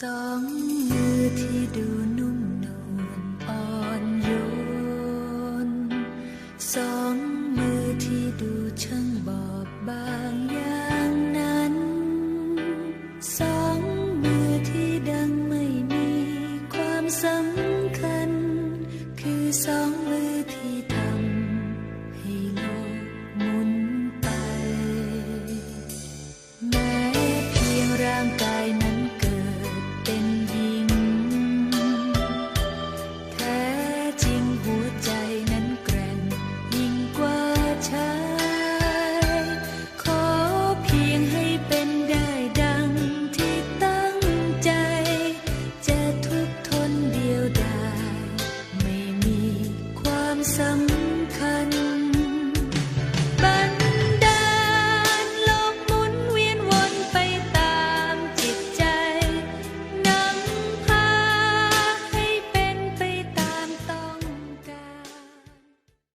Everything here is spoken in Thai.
สองมือที่ดูนุ่มนวลอ่อนโยน สองมือที่ดูช่างบอบบางอย่างนั้น สองมือที่ดังไม่มีความสำคัญ คือสองมือที่ทำให้โลกหมุนไป แม้เพียงร่างกาย some